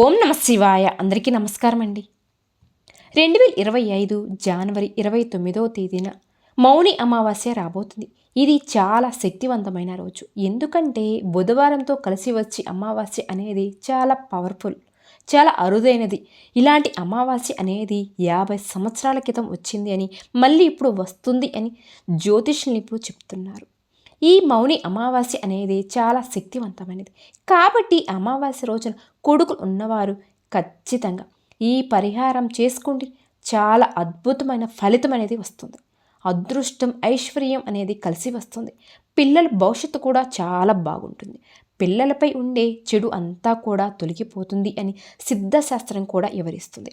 ఓం నమ శివాయ. అందరికీ నమస్కారం అండి రెండు వేల ఇరవై ఐదు జనవరి ఇరవై తొమ్మిదవ తేదీన మౌని అమావాస్య రాబోతుంది. ఇది చాలా శక్తివంతమైన రోజు. ఎందుకంటే బుధవారంతో కలిసి వచ్చి అమావాస్య అనేది చాలా పవర్ఫుల్ చాలా అరుదైనది. ఇలాంటి అమావాస్య అనేది యాభై సంవత్సరాల క్రితం వచ్చింది అని మళ్ళీ ఇప్పుడు వస్తుంది అని జ్యోతిష్యులు ఇప్పుడు చెప్తున్నారు. ఈ మౌని అమావాస్య అనేది చాలా శక్తివంతమైనది. కాబట్టి అమావాస్య రోజున కొడుకులు ఉన్నవారు ఖచ్చితంగా ఈ పరిహారం చేసుకోండి. చాలా అద్భుతమైన ఫలితం అనేది వస్తుంది. అదృష్టం ఐశ్వర్యం అనేది కలిసి వస్తుంది. పిల్లల భవిష్యత్తు కూడా చాలా బాగుంటుంది. పిల్లలపై ఉండే చెడు అంతా కూడా తొలగిపోతుంది అని సిద్ధశాస్త్రం కూడా వివరిస్తుంది.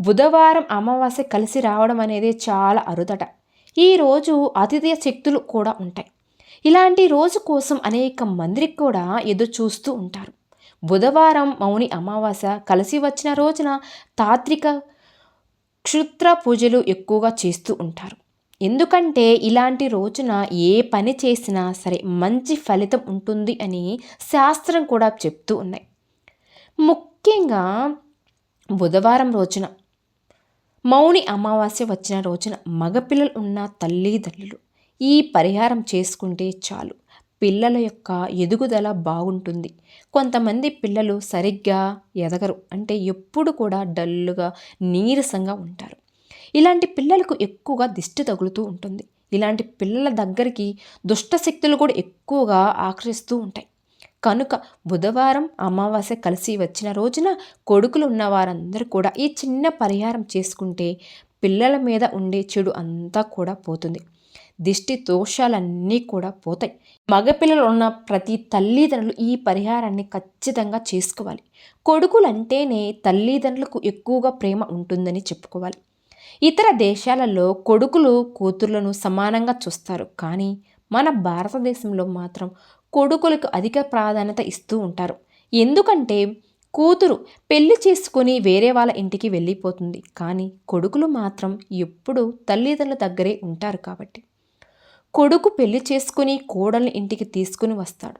బుధవారం అమావాస్య కలిసి రావడం అనేది చాలా అరుదట. ఈరోజు అతిథి శక్తులు కూడా ఉంటాయి. ఇలాంటి రోజు కోసం అనేక మందికి కూడా ఎదురు చూస్తూ ఉంటారు. బుధవారం మౌని అమావాస్య కలిసి వచ్చిన రోజున తాత్విక క్షుత్ర పూజలు ఎక్కువగా చేస్తూ ఉంటారు. ఎందుకంటే ఇలాంటి రోజున ఏ పని చేసినా సరే మంచి ఫలితం ఉంటుంది అని శాస్త్రం కూడా చెప్తూ ఉన్నాయి. ముఖ్యంగా బుధవారం రోజున మౌని అమావాస్య వచ్చిన రోజున మగపిల్లలు ఉన్న తల్లిదండ్రులు ఈ పరిహారం చేసుకుంటే చాలు. పిల్లల యొక్క ఎదుగుదల బాగుంటుంది. కొంతమంది పిల్లలు సరిగ్గా ఎదగరు. అంటే ఎప్పుడు కూడా డల్లుగా నీరసంగా ఉంటారు. ఇలాంటి పిల్లలకు ఎక్కువగా దిష్టి తగులుతూ ఉంటుంది. ఇలాంటి పిల్లల దగ్గరికి దుష్టశక్తులు కూడా ఎక్కువగా ఆకర్షిస్తూ ఉంటాయి. కనుక బుధవారం అమావాస్య కలిసి వచ్చిన రోజున కొడుకులు ఉన్న వారందరూ కూడా ఈ చిన్న పరిహారం చేసుకుంటే పిల్లల మీద ఉండే చెడు అంతా కూడా పోతుంది. దిష్టి దోషాలన్నీ కూడా పోతాయి. మగపిల్లలు ఉన్న ప్రతి తల్లిదండ్రులు ఈ పరిహారాన్ని ఖచ్చితంగా చేసుకోవాలి. కొడుకులంటేనే తల్లిదండ్రులకు ఎక్కువగా ప్రేమ ఉంటుందని చెప్పుకోవాలి. ఇతర దేశాలలో కొడుకులు కూతుర్లను సమానంగా చూస్తారు. కానీ మన భారతదేశంలో మాత్రం కొడుకులకు అధిక ప్రాధాన్యత ఇస్తూ ఉంటారు. ఎందుకంటే కూతురు పెళ్ళి చేసుకుని వేరే వాళ్ళ ఇంటికి వెళ్ళిపోతుంది. కానీ కొడుకులు మాత్రం ఎప్పుడూ తల్లిదండ్రుల దగ్గరే ఉంటారు కాబట్టి. కొడుకు పెళ్ళి చేసుకుని కోడల్ని ఇంటికి తీసుకుని వస్తాడు.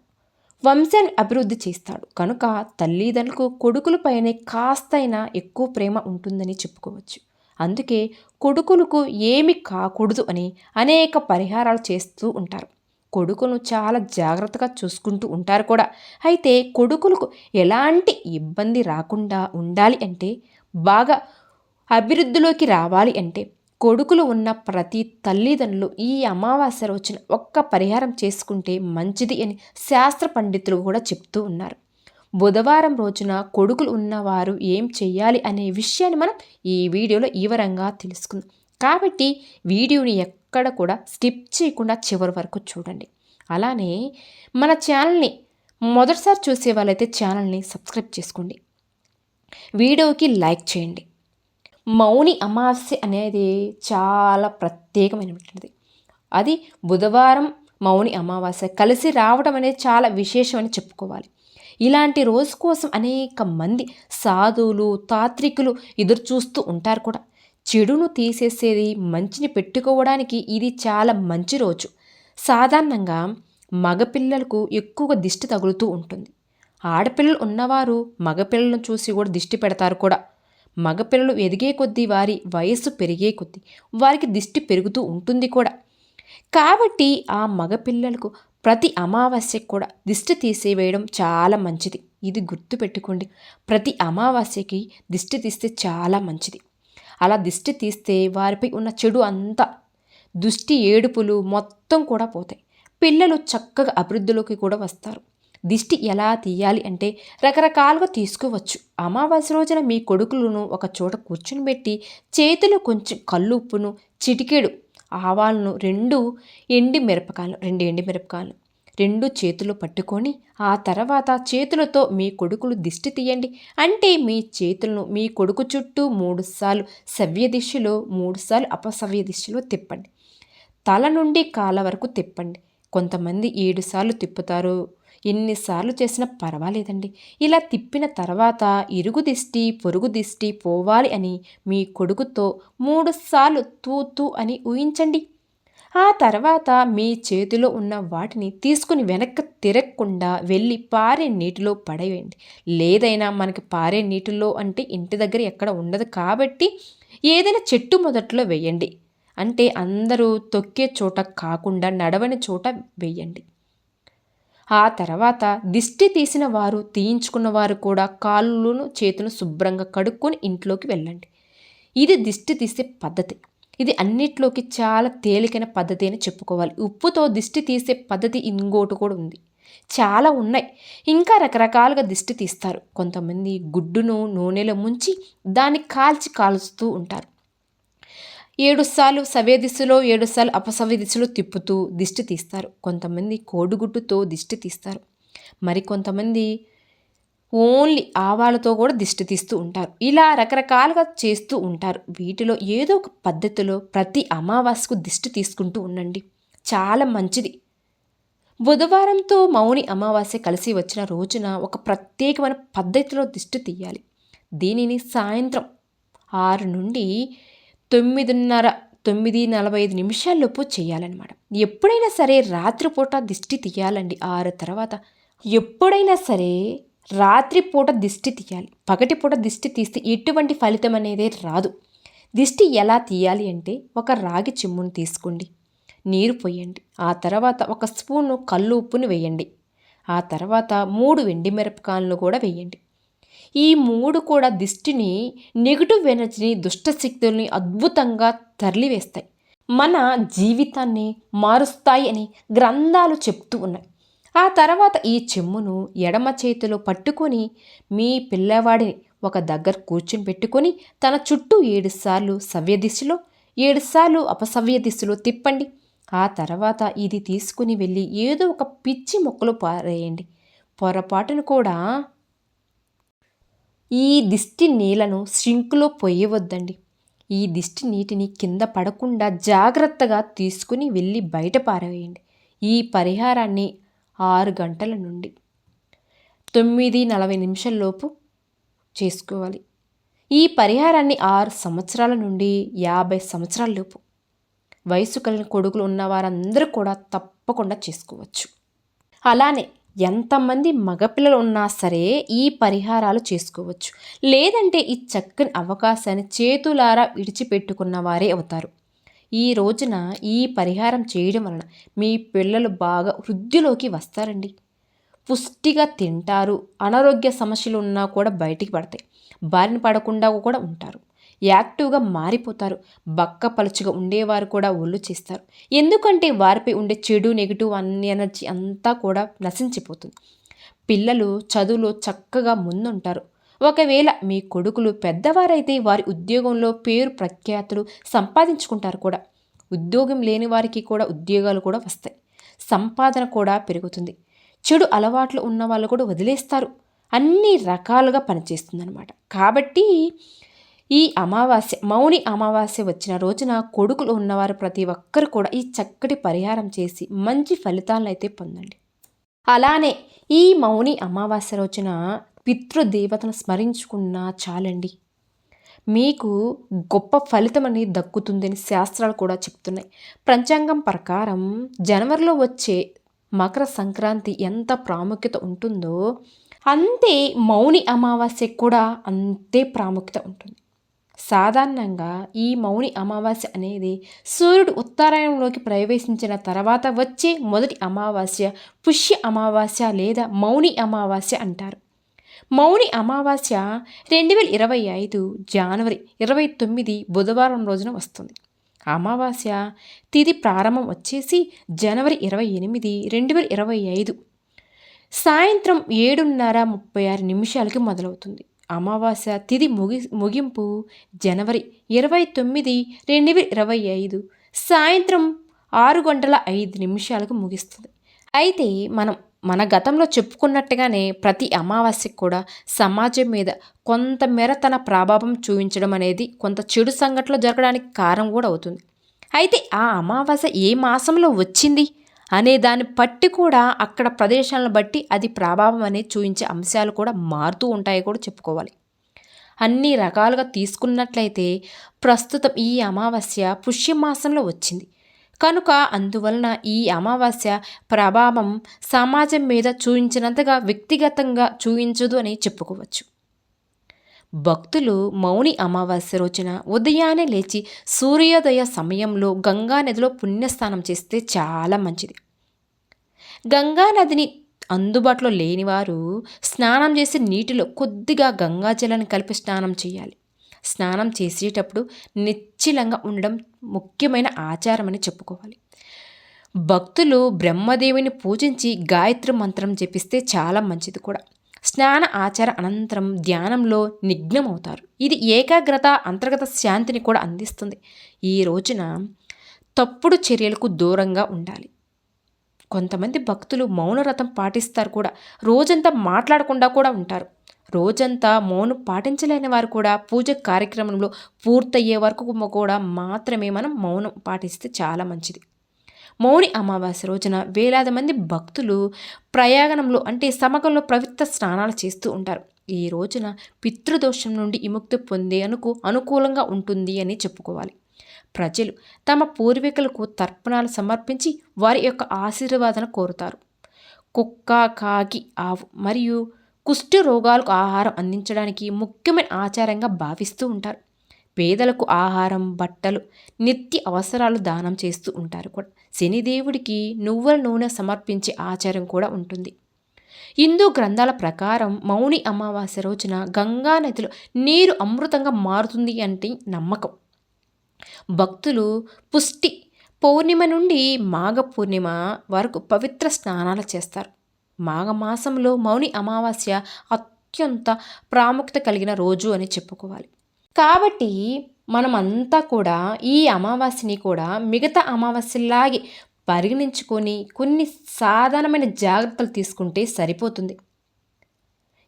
వంశాన్ని అభివృద్ధి చేస్తాడు. కనుక తల్లిదండ్రులకు కొడుకులపైనే కాస్తైనా ఎక్కువ ప్రేమ ఉంటుందని చెప్పుకోవచ్చు. అందుకే కొడుకులకు ఏమి కాకూడదు అని అనేక పరిహారాలు చేస్తూ ఉంటారు. కొడుకును చాలా జాగ్రత్తగా చూసుకుంటూ ఉంటారు కూడా. అయితే కొడుకులకు ఎలాంటి ఇబ్బంది రాకుండా ఉండాలి అంటే బాగా అభివృద్ధిలోకి రావాలి అంటే కొడుకులు ఉన్న ప్రతి తల్లిదండ్రులు ఈ అమావాస్య రోజున ఒక్క పరిహారం చేసుకుంటే మంచిది అని శాస్త్ర పండితులు కూడా చెప్తూ ఉన్నారు. బుధవారం రోజున కొడుకులు ఉన్నవారు ఏం చేయాలి అనే విషయాన్ని మనం ఈ వీడియోలో ఈవరంగా తెలుసుకుందాం. కాబట్టి వీడియోని ఎక్కడ కూడా స్కిప్ చేయకుండా చివరి వరకు చూడండి. అలానే మన ఛానల్ని మొదటిసారి చూసే వాళ్ళైతే ఛానల్ని సబ్స్క్రైబ్ చేసుకోండి. వీడియోకి లైక్ చేయండి. మౌని అమావాస్య అనేది చాలా ప్రత్యేకమైనటువంటిది. అది బుధవారం మౌని అమావాస్య కలిసి రావడం అనేది చాలా విశేషం అని చెప్పుకోవాలి. ఇలాంటి రోజు కోసం అనేక మంది సాధువులు తాత్రికులు ఎదురు చూస్తూ ఉంటారు కూడా. చెడును తీసేసేది మంచిని పెట్టుకోవడానికి ఇది చాలా మంచి రోజు. సాధారణంగా మగపిల్లలకు ఎక్కువగా దిష్టి తగులుతూ ఉంటుంది. ఆడపిల్లలు ఉన్నవారు మగపిల్లలను చూసి కూడా దిష్టి పెడతారు కూడా. మగపిల్లలు ఎదిగే కొద్దీ వారి వయస్సు పెరిగే కొద్దీ వారికి దిష్టి పెరుగుతూ ఉంటుంది కూడా. కాబట్టి ఆ మగపిల్లలకు ప్రతి అమావాస్యకు కూడా దిష్టి తీసేవేయడం చాలా మంచిది. ఇది గుర్తుపెట్టుకోండి ప్రతి అమావాస్యకి దిష్టి తీస్తే చాలా మంచిది. అలా దిష్టి తీస్తే వారిపై ఉన్న చెడు అంతా దుష్టి ఏడుపులు మొత్తం కూడా పోతాయి. పిల్లలు చక్కగా అభివృద్ధిలోకి కూడా వస్తారు. దిష్టి ఎలా తీయాలి అంటే రకరకాలుగా తీసుకోవచ్చు. అమావాస్య రోజున మీ కొడుకులను ఒక చోట కూర్చునిబెట్టి చేతిలో కొంచెం కల్లుప్పును చిటికెడు ఆవాలను రెండు ఎండి మిరపకాయలు రెండు ఎండి మిరపకాయలు రెండు చేతులు పట్టుకొని ఆ తర్వాత చేతులతో మీ కొడుకులు దిష్టి తీయండి. అంటే మీ చేతులను మీ కొడుకు చుట్టూ మూడుసార్లు సవ్య దిశలో మూడుసార్లు అపసవ్య దిశలో తిప్పండి. తల నుండి కాళ్ళ వరకు తిప్పండి. కొంతమంది ఏడుసార్లు తిప్పుతారు. ఎన్నిసార్లు చేసినా పర్వాలేదండి. ఇలా తిప్పిన తర్వాత ఇరుగు దిష్టి పొరుగు దిష్టి పోవాలి అని మీ కొడుకుతో మూడుసార్లు తూతూ అని ఊహించండి. ఆ తర్వాత మీ చేతిలో ఉన్న వాటిని తీసుకుని వెనక్కి తిరగకుండా వెళ్ళి పారే నీటిలో పడేయండి. లేదైనా మనకి పారే నీటిలో అంటే ఇంటి దగ్గర ఎక్కడ ఉండదు కాబట్టి ఏదైనా చెట్టు మొదట్లో వేయండి. అంటే అందరూ తొక్కే చోట కాకుండా నడవని చోట వేయండి. ఆ తర్వాత దిష్టి తీసిన వారు తీయించుకున్న వారు కూడా కాళ్ళను చేతులను శుభ్రంగా కడుక్కొని ఇంట్లోకి వెళ్ళండి. ఇది దిష్టి తీసే పద్ధతి. ఇది అన్నిట్లోకి చాలా తేలికైన పద్ధతి అని చెప్పుకోవాలి. ఉప్పుతో దిష్టి తీసే పద్ధతి ఇంకోటి కూడా ఉంది. చాలా ఉన్నాయి. ఇంకా రకరకాలుగా దిష్టి తీస్తారు. కొంతమంది గుడ్డును నూనెలో ముంచి దాన్ని కాల్చి కాల్చుతూ ఉంటారు. ఏడుసార్లు సవే సవ్య దిశలో ఏడుసార్లు అపసవ్య దిశలో తిప్పుతూ దిష్టి తీస్తారు. కొంతమంది కోడిగుడ్డుతో దిష్టి తీస్తారు. మరి కొంతమంది ఓన్లీ ఆవాలతో కూడా దిష్టి తీస్తూ ఉంటారు. ఇలా రకరకాలుగా చేస్తూ ఉంటారు. వీటిలో ఏదో ఒక పద్ధతిలో ప్రతి అమావాస్యకు దిష్టి తీసుకుంటూ ఉండండి. చాలా మంచిది. బుధవారంతో మౌని అమావాస్య కలిసి వచ్చిన రోజున ఒక ప్రత్యేకమైన పద్ధతిలో దిష్టి తీయాలి. దీనిని సాయంత్రం ఆరు నుండి తొమ్మిదిన్నర తొమ్మిది నలభై ఐదు నిమిషాల్లోపు చేయాలన్నమాట. ఎప్పుడైనా సరే రాత్రిపూట దిష్టి తీయాలండి. ఆరు తర్వాత ఎప్పుడైనా సరే రాత్రిపూట దిష్టి తీయాలి. పగటిపూట దిష్టి తీస్తే ఎటువంటి ఫలితం అనేది రాదు. దిష్టి ఎలా తీయాలి అంటే ఒక రాగి చిమ్మును తీసుకోండి. నీరు పోయండి. ఆ తర్వాత ఒక స్పూను కళ్ళు ఉప్పుని వేయండి. ఆ తర్వాత మూడు వెండి మిరపకాయలను కూడా వేయండి. ఈ మూడు కూడా దిష్టిని నెగిటివ్ ఎనర్జీని దుష్టశక్తుల్ని అద్భుతంగా తరలివేస్తాయి. మన జీవితాన్ని మారుస్తాయి అని గ్రంథాలు చెప్తూ ఉన్నాయి. ఆ తర్వాత ఈ చెమ్మును ఎడమ చేతిలో పట్టుకొని మీ పిల్లవాడిని ఒక దగ్గర కూర్చుని పెట్టుకొని తన చుట్టూ ఏడుసార్లు సవ్య దిశలో ఏడుసార్లు అపసవ్య దిశలో తిప్పండి. ఆ తర్వాత ఇది తీసుకుని వెళ్ళి ఏదో ఒక పిచ్చి మొక్కలు పారేయండి. పొరపాటును కూడా ఈ దిష్టి నీళ్ళను సింకులో పొయ్యవద్దండి. ఈ దిష్టి నీటిని కింద పడకుండా జాగ్రత్తగా తీసుకుని వెళ్ళి బయట పారవేయండి. ఈ పరిహారాన్ని ఆరు గంటల నుండి తొమ్మిది నలభై నిమిషాల్లోపు చేసుకోవాలి. ఈ పరిహారాన్ని ఆరు సంవత్సరాల నుండి యాభై సంవత్సరాల లోపు వయసు కలిగిన కొడుకులు ఉన్న వారందరూ కూడా తప్పకుండా చేసుకోవచ్చు. అలానే ఎంతమంది మగపిల్లలు ఉన్నా సరే ఈ పరిహారాలు చేసుకోవచ్చు. లేదంటే ఈ చక్కని అవకాశాన్ని చేతులారా విడిచిపెట్టుకున్న వారే అవుతారు. ఈ రోజున ఈ పరిహారం చేయడం వలన మీ పిల్లలు బాగా వృద్ధిలోకి వస్తారండి. పుష్టిగా తింటారు అనారోగ్య సమస్యలు ఉన్నా కూడా బయటికి పడతాయి. బారిన పడకుండా కూడా ఉంటారు. యాక్టివ్గా మారిపోతారు. బక్క పలుచుగా ఉండేవారు కూడా ఒళ్ళు చేస్తారు. ఎందుకంటే వారిపై ఉండే చెడు నెగిటివ్ అన్ని ఎనర్జీ అంతా కూడా నశించిపోతుంది. పిల్లలు చదువులో చక్కగా ముందుంటారు. ఒకవేళ మీ కొడుకులు పెద్దవారైతే వారి ఉద్యోగంలో పేరు ప్రఖ్యాతులు సంపాదించుకుంటారు కూడా. ఉద్యోగం లేని వారికి కూడా ఉద్యోగాలు కూడా వస్తాయి. సంపాదన కూడా పెరుగుతుంది. చెడు అలవాట్లు ఉన్న వాళ్ళు కూడా వదిలేస్తారు. అన్ని రకాలుగా పనిచేస్తుందన్నమాట. కాబట్టి ఈ అమావాస్య మౌని అమావాస్య వచ్చిన రోజున కొడుకులు ఉన్నవారు ప్రతి ఒక్కరు కూడా ఈ చక్కటి పరిహారం చేసి మంచి ఫలితాలను అయితే పొందండి. అలానే ఈ మౌని అమావాస్య రోజున పితృదేవతను స్మరించుకున్నా చాలండి. మీకు గొప్ప ఫలితం అనేది దక్కుతుందని శాస్త్రాలు కూడా చెప్తున్నాయి. పంచాంగం ప్రకారం జనవరిలో వచ్చే మకర సంక్రాంతి ఎంత ప్రాముఖ్యత ఉంటుందో అంతే మౌని అమావాస్యకు కూడా అంతే ప్రాముఖ్యత ఉంటుంది. సాధారణంగా ఈ మౌని అమావాస్య అనేది సూర్యుడు ఉత్తరాయణంలోకి ప్రవేశించిన తర్వాత వచ్చే మొదటి అమావాస్య పుష్య అమావాస్య లేదా మౌని అమావాస్య అంటారు. మౌని అమావాస్య రెండు వేల ఇరవై ఐదు జనవరి ఇరవై తొమ్మిది బుధవారం రోజున వస్తుంది. అమావాస్య తిది ప్రారంభం వచ్చేసి జనవరి ఇరవై ఎనిమిది రెండు వేల ఇరవై ఐదు సాయంత్రం ఏడున్నర ముప్పై ఆరు నిమిషాలకి మొదలవుతుంది. అమావాస్య తిది ముగి ముగింపు జనవరి ఇరవై తొమ్మిది రెండు వేల ఇరవై ఐదు సాయంత్రం ఆరు గంటల ఐదు నిమిషాలకు ముగిస్తుంది. అయితే మనం మన గతంలో చెప్పుకున్నట్టుగానే ప్రతి అమావాస్యకు కూడా సమాజం మీద కొంతమేర తన ప్రభావం చూపించడం అనేది కొంత చెడు సంఘటనలు జరగడానికి కారణం కూడా అవుతుంది. అయితే ఆ అమావాస్య ఏ మాసంలో వచ్చింది? అనే దాన్ని బట్టి కూడా అక్కడ ప్రదేశాలను బట్టి అది ప్రభావం అనేది చూపించే అంశాలు కూడా మారుతూ ఉంటాయి కూడా చెప్పుకోవాలి. అన్ని రకాలుగా తీసుకున్నట్లయితే ప్రస్తుతం ఈ అమావాస్య పుష్యమాసంలో వచ్చింది. కనుక అందువలన ఈ అమావాస్య ప్రభావం సమాజం మీద చూయించినంతగా వ్యక్తిగతంగా చూయించదు అని చెప్పుకోవచ్చు. భక్తులు మౌని అమావాస్య రోజున ఉదయాన్నే లేచి సూర్యోదయ సమయంలో గంగా నదిలో పుణ్యస్నానం చేస్తే చాలా మంచిది. గంగా నదిని అందుబాటులో లేనివారు స్నానం చేసే నీటిలో కొద్దిగా గంగాజలాన్ని కలిపి స్నానం చేయాలి. స్నానం చేసేటప్పుడు నిశ్చిలంగా ఉండడం ముఖ్యమైన ఆచారం అని చెప్పుకోవాలి. భక్తులు బ్రహ్మదేవిని పూజించి గాయత్రి మంత్రం జపిస్తే చాలా మంచిది కూడా. స్నాన ఆచార అనంతరం ధ్యానంలో నిఘ్నమవుతారు ఇది ఏకాగ్రత అంతర్గత శాంతిని కూడా అందిస్తుంది. ఈ రోజున తప్పుడు చర్యలకు దూరంగా ఉండాలి. కొంతమంది భక్తులు మౌనరథం పాటిస్తారు కూడా. రోజంతా మాట్లాడకుండా కూడా ఉంటారు. రోజంతా మౌనం పాటించలేని వారు కూడా పూజ కార్యక్రమంలో పూర్తయ్యే వరకు కూడా మాత్రమే మనం మౌనం పాటిస్తే చాలా మంచిది. మౌని అమావాస్య రోజున వేలాది మంది భక్తులు ప్రయాగణంలో అంటే సమకంలో పవిత్ర స్నానాలు చేస్తూ ఉంటారు. ఈ రోజున పితృదోషం నుండి విముక్తి పొందే అనుకు అనుకూలంగా ఉంటుంది అని చెప్పుకోవాలి. ప్రజలు తమ పూర్వీకులకు తర్పణాలు సమర్పించి వారి యొక్క ఆశీర్వాదన కోరుతారు. కుక్క కాకి ఆవు మరియు కుష్టి రోగాలకు ఆహారం అందించడానికి ముఖ్యమైన ఆచారంగా భావిస్తూ ఉంటారు. పేదలకు ఆహారం బట్టలు నిత్య అవసరాలు దానం చేస్తూ ఉంటారు కూడా. శనిదేవుడికి నువ్వుల నూనె సమర్పించే ఆచారం కూడా ఉంటుంది. హిందూ గ్రంథాల ప్రకారం మౌని అమావాస్య రోజున గంగా నదిలో నీరు అమృతంగా మారుతుంది అంటే నమ్మకం. భక్తులు పుష్టి పౌర్ణిమ నుండి మాఘ పూర్ణిమ వరకు పవిత్ర స్నానాలు చేస్తారు. మాఘమాసంలో మౌని అమావాస్య అత్యంత ప్రాముఖ్యత కలిగిన రోజు అని చెప్పుకోవాలి. కాబట్టి మనమంతా కూడా ఈ అమావాస్యని కూడా మిగతా అమావాస్యలాగే పరిగణించుకొని కొన్ని సాధారణమైన జాగ్రత్తలు తీసుకుంటే సరిపోతుంది.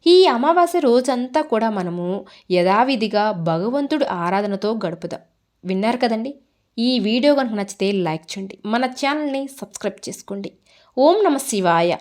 ఈ అమావాస్య రోజంతా కూడా మనము యథావిధిగా భగవంతుడు ఆరాధనతో గడుపుదాం. విన్నారు కదండి? ఈ వీడియో కనుక నచ్చితే లైక్ చేయండి. మన ఛానల్ని సబ్స్క్రైబ్ చేసుకోండి. ఓం నమ శివాయ.